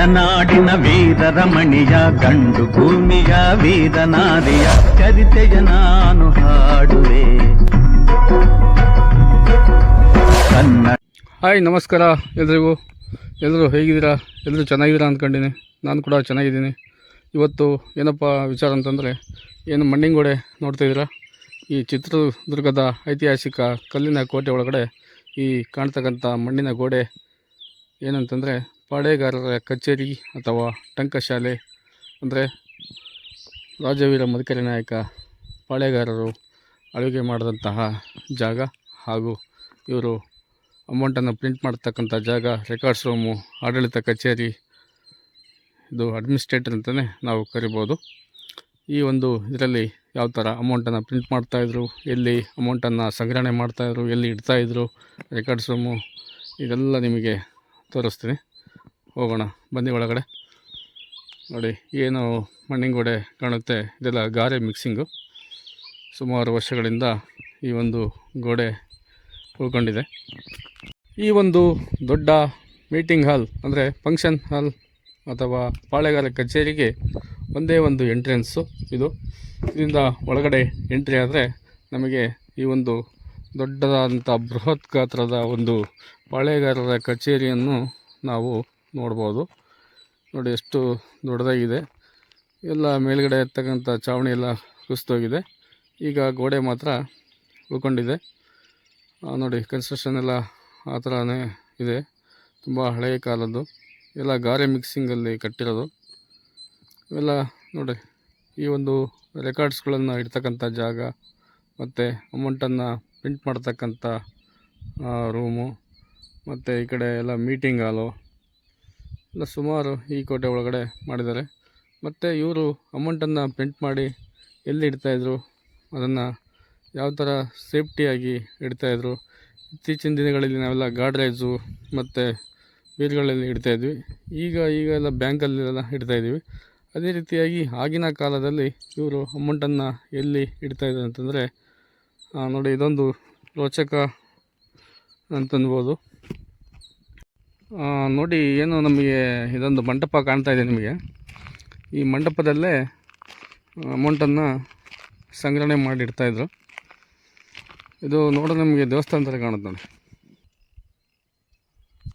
ಗಡನಾಡಿನ ವೀರರಮಣಿಯ ಗಂಡು ಭೂಮಿಯ ವೀರನಾರಿಯ ಚರಿತೆಯ ನಾನು ಹಾಡುವೆ. ಹಾಯ್, ನಮಸ್ಕಾರ ಎಲ್ರಿಗೂ. ಎಲ್ಲರೂ ಹೇಗಿದ್ದೀರಾ? ಎಲ್ಲರೂ ಚೆನ್ನಾಗಿದ್ದೀರಾ ಅಂದ್ಕೊಂಡಿನಿ ನಾನು ಕೂಡ ಚೆನ್ನಾಗಿದ್ದೀನಿ. ಇವತ್ತು ಏನಪ್ಪ ವಿಚಾರ ಅಂತಂದರೆ, ಏನು ಮಣ್ಣಿನಗೋಡೆ ನೋಡ್ತಾಯಿದ್ದೀರಾ ಈ ಚಿತ್ರದುರ್ಗದ ಐತಿಹಾಸಿಕ ಕಲ್ಲಿನ ಕೋಟೆ ಒಳಗಡೆ ಈ ಕಾಣ್ತಕ್ಕಂಥ ಮಣ್ಣಿನ ಗೋಡೆ ಏನಂತಂದರೆ ಪಾಳೇಗಾರರ ಕಚೇರಿ ಅಥವಾ ಟಂಕಶಾಲೆ ಅಂದರೆ ರಾಜವೀರ ಮದಕರಿ ನಾಯಕ ಪಾಳೇಗಾರರು ಅಡುಗೆ ಮಾಡಿದಂತಹ ಜಾಗ ಹಾಗೂ ಇವರು ಅಮೌಂಟನ್ನು ಪ್ರಿಂಟ್ ಮಾಡ್ತಕ್ಕಂಥ ಜಾಗ ರೆಕಾರ್ಡ್ಸ್ ರೂಮು ಆಡಳಿತ ಕಚೇರಿ ಇದು ಅಡ್ಮಿನಿಸ್ಟ್ರೇಟರ್ ಅಂತಲೇ ನಾವು ಕರಿಬೋದು. ಈ ಒಂದು ಇದರಲ್ಲಿ ಯಾವ ಥರ ಅಮೌಂಟನ್ನು ಪ್ರಿಂಟ್ ಮಾಡ್ತಾಯಿದ್ರು ಎಲ್ಲಿ ಅಮೌಂಟನ್ನು ಸಂಗ್ರಹಣೆ ಮಾಡ್ತಾಯಿದ್ರು ಎಲ್ಲಿ ಇಡ್ತಾಯಿದ್ರು ರೆಕಾರ್ಡ್ಸ್ ರೂಮು ಇದೆಲ್ಲ ನಿಮಗೆ ತೋರಿಸ್ತೀನಿ. ಹೋಗೋಣ. ಬನ್ನಿ ಒಳಗಡೆ. ನೋಡಿ, ಏನು ಮಣ್ಣಿನ ಗೋಡೆ ಕಾಣುತ್ತೆ? ಇದೆಲ್ಲ ಗಾರೆ ಮಿಕ್ಸಿಂಗು. ಸುಮಾರು ವರ್ಷಗಳಿಂದ ಈ ಒಂದು ಗೋಡೆ ಉಳ್ಕೊಂಡಿದೆ. ಈ ಒಂದು ದೊಡ್ಡ ಮೀಟಿಂಗ್ ಹಾಲ್ ಅಂದರೆ ಫಂಕ್ಷನ್ ಹಾಲ್ ಅಥವಾ ಪಾಳೆಗಾರ ಕಚೇರಿಗೆ ಒಂದೇ ಒಂದು ಎಂಟ್ರೆನ್ಸು ಇದು. ಇದರಿಂದ ಒಳಗಡೆ ಎಂಟ್ರಿ ಆದರೆ ನಮಗೆ ಈ ಒಂದು ದೊಡ್ಡದಾದಂಥ ಬೃಹತ್ ಗಾತ್ರದ ಒಂದು ಪಾಳೆಗಾರರ ಕಚೇರಿಯನ್ನು ನಾವು ನೋಡ್ಬೋದು. ನೋಡಿ ಎಷ್ಟು ದೊಡ್ಡದಾಗಿದೆ. ಎಲ್ಲ ಮೇಲ್ಗಡೆ ಇರ್ತಕ್ಕಂಥ ಚಾವಣಿ ಎಲ್ಲ ಕುಸಿದೋಗಿದೆ. ಈಗ ಗೋಡೆ ಮಾತ್ರ ಉಳ್ಕೊಂಡಿದೆ. ನೋಡಿ ಕನ್ಸ್ಟ್ರಕ್ಷನ್ ಎಲ್ಲ ಆ ಥರನೇ ಇದೆ. ತುಂಬ ಹಳೆಯ ಕಾಲದ್ದು. ಎಲ್ಲ ಗಾರೆ ಮಿಕ್ಸಿಂಗಲ್ಲಿ ಕಟ್ಟಿರೋದು. ಇವೆಲ್ಲ ನೋಡಿ, ಈ ಒಂದು ರೆಕಾರ್ಡ್ಸ್ಗಳನ್ನು ಇಡ್ತಕ್ಕಂಥ ಜಾಗ ಮತ್ತು ಅಮೌಂಟನ್ನು ಪ್ರಿಂಟ್ ಮಾಡ್ತಕ್ಕಂಥ ರೂಮು ಮತ್ತು ಈ ಕಡೆ ಎಲ್ಲ ಮೀಟಿಂಗ್ ಹಾಲು ಎಲ್ಲ ಸುಮಾರು ಈ ಕೋಟೆ ಒಳಗಡೆ ಮಾಡಿದ್ದಾರೆ. ಮತ್ತು ಇವರು ಅಮೌಂಟನ್ನು ಪ್ರಿಂಟ್ ಮಾಡಿ ಎಲ್ಲಿ ಇಡ್ತಾಯಿದ್ರು ಅದನ್ನು ಯಾವ ಥರ ಸೇಫ್ಟಿಯಾಗಿ ಇಡ್ತಾಯಿದ್ರು ಇತ್ತೀಚಿನ ದಿನಗಳಲ್ಲಿ ನಾವೆಲ್ಲ ಗಾಡ್ರೇಜು ಮತ್ತು ಬೀರ್ಗಳಲ್ಲಿ ಇಡ್ತಾಯಿದ್ವಿ ಈಗ ಈಗ ಎಲ್ಲ ಬ್ಯಾಂಕಲ್ಲೆಲ್ಲ ಇಡ್ತಾಯಿದ್ದೀವಿ ಅದೇ ರೀತಿಯಾಗಿ ಆಗಿನ ಕಾಲದಲ್ಲಿ ಇವರು ಅಮೌಂಟನ್ನು ಎಲ್ಲಿ ಇಡ್ತಾಯಿದ್ರು ಅಂತಂದರೆ ನೋಡಿ ಇದೊಂದು ರೋಚಕ ಅಂತನ್ಬೋದು. ನೋಡಿ, ಏನು ನಮಗೆ ಇದೊಂದು ಮಂಟಪ ಕಾಣ್ತಾ ಇದೆ ನಿಮಗೆ. ಈ ಮಂಟಪದಲ್ಲೇ ಅಮೌಂಟನ್ನು ಸಂಗ್ರಹಣೆ ಮಾಡಿ ಇಡ್ತಾಯಿದ್ರು ಇದು ನೋಡಿ ನಮಗೆ ದೇವಸ್ಥಾನ ಥರ ಕಾಣುತ್ತೆ ನೋಡಿ.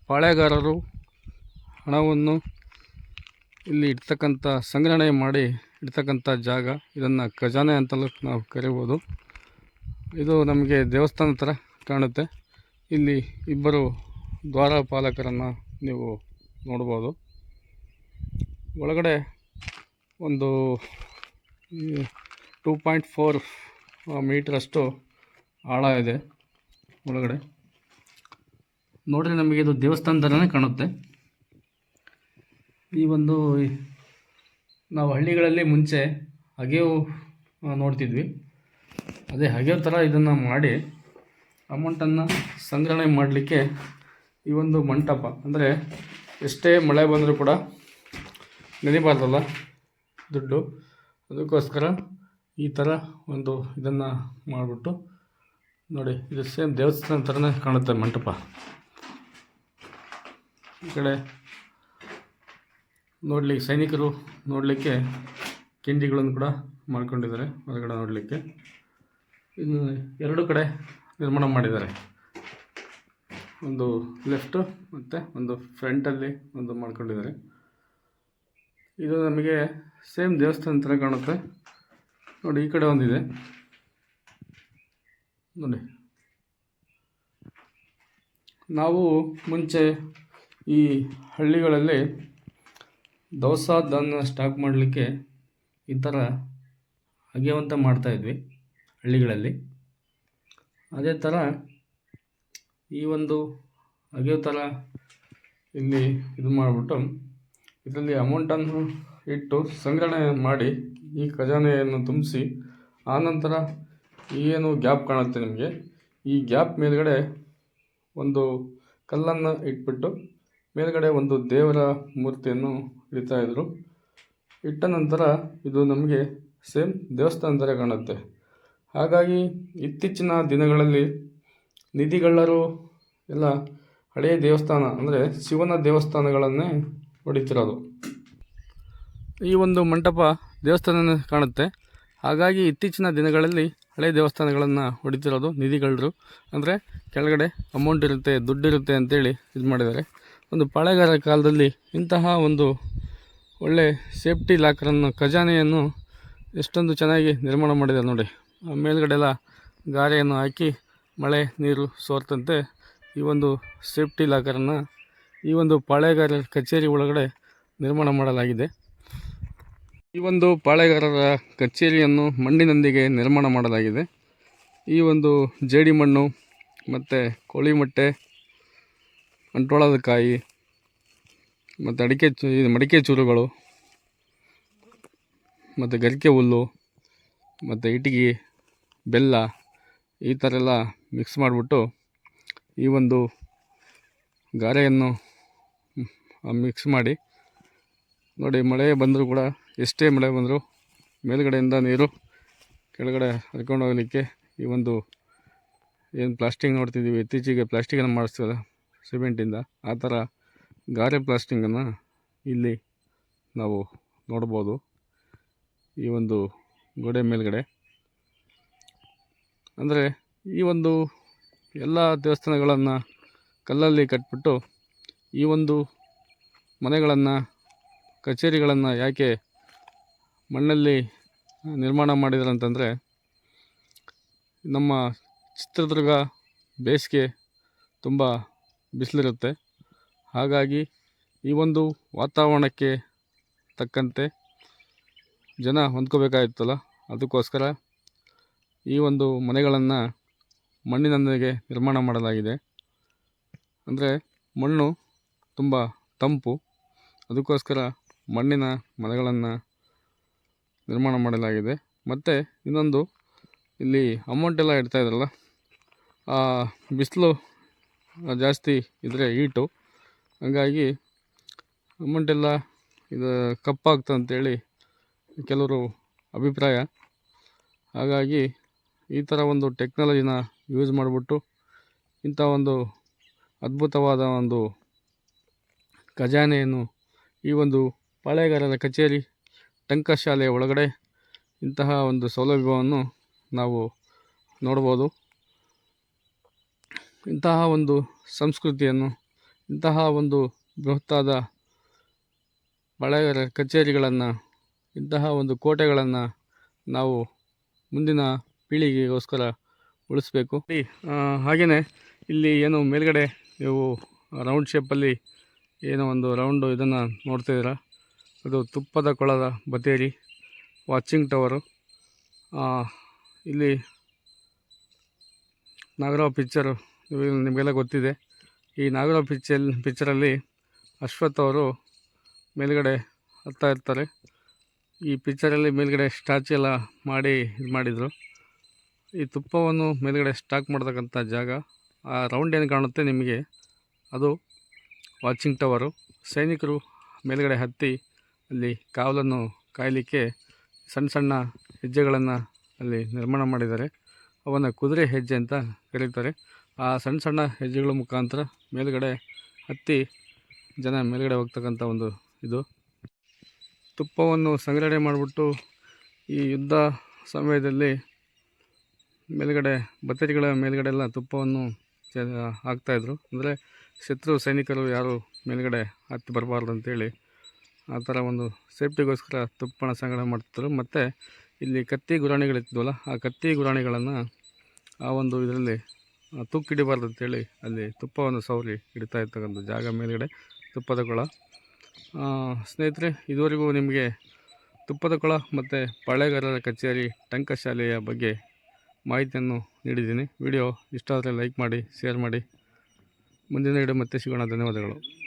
ಪಾಳೆಗಾರರು ಹಣವನ್ನು ಇಲ್ಲಿ ಇಡ್ತಕ್ಕಂಥ, ಸಂಗ್ರಹಣೆ ಮಾಡಿ ಇಡ್ತಕ್ಕಂಥ ಜಾಗ. ಇದನ್ನು ಖಜಾನೆ ಅಂತಲೂ ನಾವು ಕರಿಬೋದು. ಇದು ನಮಗೆ ದೇವಸ್ಥಾನ ಥರ ಕಾಣುತ್ತೆ. ಇಲ್ಲಿ ಇಬ್ಬರು ದ್ವಾರಪಾಲಕರನ್ನು ನೀವು ನೋಡ್ಬೋದು. ಒಳಗಡೆ ಒಂದು ಟೂ ಪಾಯಿಂಟ್ ಫೋರ್ ಮೀಟ್ರಷ್ಟು ಆಳ ಇದೆ ಒಳಗಡೆ. ನೋಡಿದ್ರೆ ನಮಗೆ ಇದು ದೇವಸ್ಥಾನ ಥರನೇ ಕಾಣುತ್ತೆ. ಈ ಒಂದು ನಾವು ಹಳ್ಳಿಗಳಲ್ಲಿ ಮುಂಚೆ ಹಗೆವು ನೋಡ್ತಿದ್ವಿ. ಅದೇ ಹಗೆವು ಥರ ಇದನ್ನು ಮಾಡಿ ಅಮೌಂಟನ್ನು ಸಂಗ್ರಹಣೆ ಮಾಡಲಿಕ್ಕೆ ಈ ಒಂದು ಮಂಟಪ, ಅಂದರೆ ಎಷ್ಟೇ ಮಳೆ ಬಂದರೂ ಕೂಡ ನೆನಿಬಾರ್ದಲ್ಲ ದುಡ್ಡು. ಅದಕ್ಕೋಸ್ಕರ ಈ ಥರ ಒಂದು ಇದನ್ನು ಮಾಡಿಬಿಟ್ಟು ನೋಡಿ, ಇದು ಸೇಮ್ ದೇವಸ್ಥಾನ ಥರನೇ ಕಾಣುತ್ತೆ ಮಂಟಪ. ಈ ಕಡೆ ನೋಡಲಿಕ್ಕೆ, ಸೈನಿಕರು ನೋಡಲಿಕ್ಕೆ ಕಿಂಡಿಗಳನ್ನು ಕೂಡ ಮಾಡ್ಕೊಂಡಿದ್ದಾರೆ ಹೊರಗಡೆ ನೋಡಲಿಕ್ಕೆ. ಇನ್ನು ಎರಡು ಕಡೆ ನಿರ್ಮಾಣ ಮಾಡಿದ್ದಾರೆ. ಒಂದು ಲೆಫ್ಟು ಮತ್ತು ಒಂದು ಫ್ರಂಟಲ್ಲಿ ಒಂದು ಮಾಡ್ಕೊಂಡಿದ್ದಾರೆ. ಇದು ನಮಗೆ ಸೇಮ್ ದೇವಸ್ಥಾನ ಥರ ಕಾಣುತ್ತೆ. ನೋಡಿ, ಈ ಕಡೆ ಒಂದಿದೆ. ನೋಡಿ. ನಾವು ಮುಂಚೆ ಈ ಹಳ್ಳಿಗಳಲ್ಲಿ ದವಸ ಧಾನ್ಯ ಸ್ಟಾಕ್ ಮಾಡಲಿಕ್ಕೆ ಈ ಥರ ಅಗೆವಂತ ಮಾಡ್ತಾಯಿದ್ವಿ ಹಳ್ಳಿಗಳಲ್ಲಿ. ಅದೇ ಥರ ಈ ಒಂದು ಅಗೆಯೋ ಥರ ಇಲ್ಲಿ ಇದು ಮಾಡಿಬಿಟ್ಟು ಇದರಲ್ಲಿ ಅಮೌಂಟನ್ನು ಇಟ್ಟು ಸಂಗ್ರಹಣೆ ಮಾಡಿ ಈ ಖಜಾನೆಯನ್ನು ತುಂಬಿಸಿ ಆನಂತರ ಏನು ಗ್ಯಾಪ್ ಕಾಣುತ್ತೆ ನಿಮಗೆ? ಈ ಗ್ಯಾಪ್ ಮೇಲುಗಡೆ ಒಂದು ಕಲ್ಲನ್ನು ಇಟ್ಬಿಟ್ಟು ಮೇಲುಗಡೆ ಒಂದು ದೇವರ ಮೂರ್ತಿಯನ್ನು ಇಡ್ತಾ ಇದ್ದರು ಇಟ್ಟ ನಂತರ ಇದು ನಮಗೆ ಸೇಮ್ ದೇವಸ್ಥಾನ ಥರ ಕಾಣುತ್ತೆ. ಹಾಗಾಗಿ ಇತ್ತೀಚಿನ ದಿನಗಳಲ್ಲಿ ನಿಧಿಗಳ್ಳರು ಎಲ್ಲ ಹಳೆಯ ದೇವಸ್ಥಾನ, ಅಂದರೆ ಶಿವನ ದೇವಸ್ಥಾನಗಳನ್ನೇ ಹೊಡಿತಿರೋದು. ಈ ಒಂದು ಮಂಟಪ ದೇವಸ್ಥಾನ ಕಾಣುತ್ತೆ. ಹಾಗಾಗಿ ಇತ್ತೀಚಿನ ದಿನಗಳಲ್ಲಿ ಹಳೆ ದೇವಸ್ಥಾನಗಳನ್ನು ಹೊಡಿತಿರೋದು ನಿಧಿಗಳರು ಅಂದರೆ ಕೆಳಗಡೆ ಅಮೌಂಟ್ ಇರುತ್ತೆ ದುಡ್ಡಿರುತ್ತೆ ಅಂತೇಳಿ ಇದು ಮಾಡಿದ್ದಾರೆ. ಒಂದು ಪಾಳೆಗಾರ ಕಾಲದಲ್ಲಿ ಇಂತಹ ಒಂದು ಒಳ್ಳೆ ಸೇಫ್ಟಿ ಲಾಕರನ್ನು, ಖಜಾನೆಯನ್ನು ಎಷ್ಟೊಂದು ಚೆನ್ನಾಗಿ ನಿರ್ಮಾಣ ಮಾಡಿದ್ದಾರೆ ನೋಡಿ. ಮೇಲ್ಗಡೆ ಎಲ್ಲ ಗಾರೆಯನ್ನು ಹಾಕಿ ಮಳೆ ನೀರು ಸೋರ್ತಂತೆ. ಈ ಒಂದು ಸೇಫ್ಟಿ ಲಾಕರನ್ನು ಈ ಒಂದು ಪಾಳೆಗಾರ ಕಚೇರಿ ಒಳಗಡೆ ನಿರ್ಮಾಣ ಮಾಡಲಾಗಿದೆ. ಈ ಒಂದು ಪಾಳೆಗಾರರ ಕಚೇರಿಯನ್ನು ಮಣ್ಣಿನೊಂದಿಗೆ ನಿರ್ಮಾಣ ಮಾಡಲಾಗಿದೆ. ಈ ಒಂದು ಜೇಡಿ ಮಣ್ಣು ಮತ್ತು ಕೋಳಿ ಮೊಟ್ಟೆ ಅಂಟೋಳದ ಕಾಯಿ ಮತ್ತು ಅಡಿಕೆ ಮಡಿಕೆ ಚೂರುಗಳು ಮತ್ತು ಗರಿಕೆ ಹುಲ್ಲು ಮತ್ತು ಇಟಿಗೆ, ಬೆಲ್ಲ ಈ ಥರ ಎಲ್ಲ ಮಿಕ್ಸ್ ಮಾಡಿಬಿಟ್ಟು ಈ ಒಂದು ಗಾರೆಯನ್ನು ಮಿಕ್ಸ್ ಮಾಡಿ ನೋಡಿ ಮಳೆ ಬಂದರೂ ಕೂಡ ಎಷ್ಟೇ ಮಳೆ ಬಂದರೂ ಮೇಲುಗಡೆಯಿಂದ ನೀರು ಕೆಳಗಡೆ ಹರ್ಕೊಂಡು ಹೋಗಲಿಕ್ಕೆ ಈ ಒಂದು ಏನು ಪ್ಲಾಸ್ಟಿಕ್ ನೋಡ್ತಿದ್ದೀವಿ, ಇತ್ತೀಚೆಗೆ ಪ್ಲಾಸ್ಟಿಕನ್ನು ಮಾಡಿಸ್ತೀವಲ್ಲ ಸಿಮೆಂಟಿಂದ, ಆ ಥರ ಗಾರೆ ಪ್ಲಾಸ್ಟಿಂಗನ್ನು ಇಲ್ಲಿ ನಾವು ನೋಡ್ಬೋದು. ಈ ಒಂದು ಗೋಡೆ ಮೇಲ್ಗಡೆ ಅಂದರೆ ಈ ಒಂದು ಎಲ್ಲ ದೇವಸ್ಥಾನಗಳನ್ನು ಕಲ್ಲಲ್ಲಿ ಕಟ್ಬಿಟ್ಟು ಈ ಒಂದು ಮನೆಗಳನ್ನು, ಕಚೇರಿಗಳನ್ನು ಯಾಕೆ ಮಣ್ಣಲ್ಲಿ ನಿರ್ಮಾಣ ಮಾಡಿದ್ರು ಅಂತಂದರೆ, ನಮ್ಮ ಚಿತ್ರದುರ್ಗ ಬೇಸಿಗೆ ತುಂಬ ಬಿಸಿಲಿರುತ್ತೆ. ಹಾಗಾಗಿ ಈ ಒಂದು ವಾತಾವರಣಕ್ಕೆ ತಕ್ಕಂತೆ ಜನ ಹೊಂದ್ಕೋಬೇಕಾಗಿತ್ತಲ್ಲ ಅದಕ್ಕೋಸ್ಕರ ಈ ಒಂದು ಮನೆಗಳನ್ನು ಮಣ್ಣಿನೊಂದಿಗೆ ನಿರ್ಮಾಣ ಮಾಡಲಾಗಿದೆ. ಅಂದರೆ ಮಣ್ಣು ತುಂಬ ತಂಪು. ಅದಕ್ಕೋಸ್ಕರ ಮಣ್ಣಿನ ಮನೆಗಳನ್ನು ನಿರ್ಮಾಣ ಮಾಡಲಾಗಿದೆ. ಮತ್ತು ಇನ್ನೊಂದು ಇಲ್ಲಿ ಅಮೌಂಟ್ ಎಲ್ಲ ಇಡ್ತಾ ಇದ್ರಲ್ಲ ಬಿಸಿಲು ಜಾಸ್ತಿ ಇದ್ದರೆ ಈಟು ಹಂಗಾಗಿ ಅಮೌಂಟ್ ಎಲ್ಲ ಇದು ಕಪ್ಪಾಗ್ತದೆ ಅಂತೇಳಿ ಕೆಲವರು ಅಭಿಪ್ರಾಯ. ಹಾಗಾಗಿ ಈ ಥರ ಒಂದು ಟೆಕ್ನಾಲಜಿನ ಯೂಸ್ ಮಾಡಿಬಿಟ್ಟು ಇಂಥ ಒಂದು ಅದ್ಭುತವಾದ ಒಂದು ಖಜಾನೆಯನ್ನು ಈ ಒಂದು ಪಾಳೆಗಾರರ ಕಚೇರಿ ಟಂಕಶಾಲೆಯ ಒಳಗಡೆ ಇಂತಹ ಒಂದು ಸೌಲಭ್ಯವನ್ನು ನಾವು ನೋಡ್ಬೋದು. ಇಂತಹ ಒಂದು ಸಂಸ್ಕೃತಿಯನ್ನು, ಇಂತಹ ಒಂದು ಬೃಹತ್ತಾದ ಪಾಳೆಗಾರರ ಕಚೇರಿಗಳನ್ನು, ಇಂತಹ ಒಂದು ಕೋಟೆಗಳನ್ನು ನಾವು ಮುಂದಿನ ಪೀಳಿಗೆಗೋಸ್ಕರ ಉಳಿಸ್ಬೇಕು. ಹಾಗೆಯೇ ಇಲ್ಲಿ ಏನು ಮೇಲ್ಗಡೆ ನೀವು ರೌಂಡ್ ಶೇಪಲ್ಲಿ ಏನೋ ಒಂದು ರೌಂಡು ಇದನ್ನು ನೋಡ್ತಿದ್ದೀರಾ ಅದು ತುಪ್ಪದ ಕೊಳದ ಬತೇರಿ ವಾಚಿಂಗ್ ಟವರು ಇಲ್ಲಿ ನಾಗರಾವ್ ಪಿಕ್ಚರು ನಿಮಗೆಲ್ಲ ಗೊತ್ತಿದೆ. ಈ ನಾಗರಾವ್ ಪಿಕ್ಚರ್ ಪಿಕ್ಚರಲ್ಲಿ ಅಶ್ವಥ್ ಅವರು ಮೇಲ್ಗಡೆ ಹತ್ತಾ ಇರ್ತಾರೆ. ಈ ಪಿಕ್ಚರಲ್ಲಿ ಮೇಲ್ಗಡೆ ಸ್ಟ್ಯಾಚು ಎಲ್ಲ ಮಾಡಿ ಇದು ಮಾಡಿದರು. ಈ ತುಪ್ಪವನ್ನು ಮೇಲುಗಡೆ ಸ್ಟಾಕ್ ಮಾಡ್ತಕ್ಕಂಥ ಜಾಗ, ಆ ರೌಂಡ್ ಏನು ಕಾಣುತ್ತೆ ನಿಮಗೆ? ಅದು ವಾಚಿಂಗ್ ಟವರು. ಸೈನಿಕರು ಮೇಲುಗಡೆ ಹತ್ತಿ ಅಲ್ಲಿ ಕಾವಲನ್ನು ಕಾಯಲಿಕ್ಕೆ ಸಣ್ಣ ಸಣ್ಣ ಹೆಜ್ಜೆಗಳನ್ನು ಅಲ್ಲಿ ನಿರ್ಮಾಣ ಮಾಡಿದ್ದಾರೆ. ಅವನ್ನು ಕುದುರೆ ಹೆಜ್ಜೆ ಅಂತ ಕರೀತಾರೆ. ಆ ಸಣ್ಣ ಸಣ್ಣ ಹೆಜ್ಜೆಗಳ ಮುಖಾಂತರ ಮೇಲುಗಡೆ ಹತ್ತಿ ಜನ ಮೇಲುಗಡೆ ಹೋಗ್ತಕ್ಕಂಥ ಒಂದು ಇದು. ತುಪ್ಪವನ್ನು ಸಂಗ್ರಹಣೆ ಮಾಡಿಬಿಟ್ಟು ಈ ಯುದ್ಧ ಸಮಯದಲ್ಲಿ ಮೇಲುಗಡೆ, ಬತ್ತರಿಗಳ ಮೇಲುಗಡೆ ಎಲ್ಲ ತುಪ್ಪವನ್ನು ಹಾಕ್ತಾಯಿದ್ರು ಅಂದರೆ ಶತ್ರು ಸೈನಿಕರು ಯಾರು ಮೇಲುಗಡೆ ಹತ್ತಿ ಬರಬಾರ್ದು ಅಂತೇಳಿ ಆ ಥರ ಒಂದು ಸೇಫ್ಟಿಗೋಸ್ಕರ ತುಪ್ಪನ ಸಂಗ್ರಹ ಮಾಡ್ತಿದ್ರು. ಮತ್ತು ಇಲ್ಲಿ ಕತ್ತಿ ಗುರಾಣಿಗಳಿದ್ವಲ್ಲ, ಆ ಕತ್ತಿ ಗುರಾಣಿಗಳನ್ನು ಆ ಒಂದು ಇದರಲ್ಲಿ ತುಕ್ಕಿಡಿಬಾರ್ದು ಅಂತೇಳಿ ಅಲ್ಲಿ ತುಪ್ಪವನ್ನು ಸೌರಿ ಇಡ್ತಾ ಇರ್ತಕ್ಕಂಥ ಜಾಗ ಮೇಲುಗಡೆ, ತುಪ್ಪದ ಕೊಳ. ಸ್ನೇಹಿತರೆ, ಇದುವರೆಗೂ ನಿಮಗೆ ತುಪ್ಪದ ಕೊಳ ಮತ್ತು ಪಾಳೆಗಾರರ ಕಚೇರಿ, ಟಂಕಶಾಲೆಯ ಬಗ್ಗೆ ಮಾಹಿತಿಯನ್ನು ನೀಡಿದ್ದೀನಿ. ವಿಡಿಯೋ ಇಷ್ಟ ಆದರೆ ಲೈಕ್ ಮಾಡಿ ಶೇರ್ ಮಾಡಿ. ಮುಂದಿನ ವಿಡಿಯೋ ಮತ್ತೆ ಸಿಗೋಣ. ಧನ್ಯವಾದಗಳು.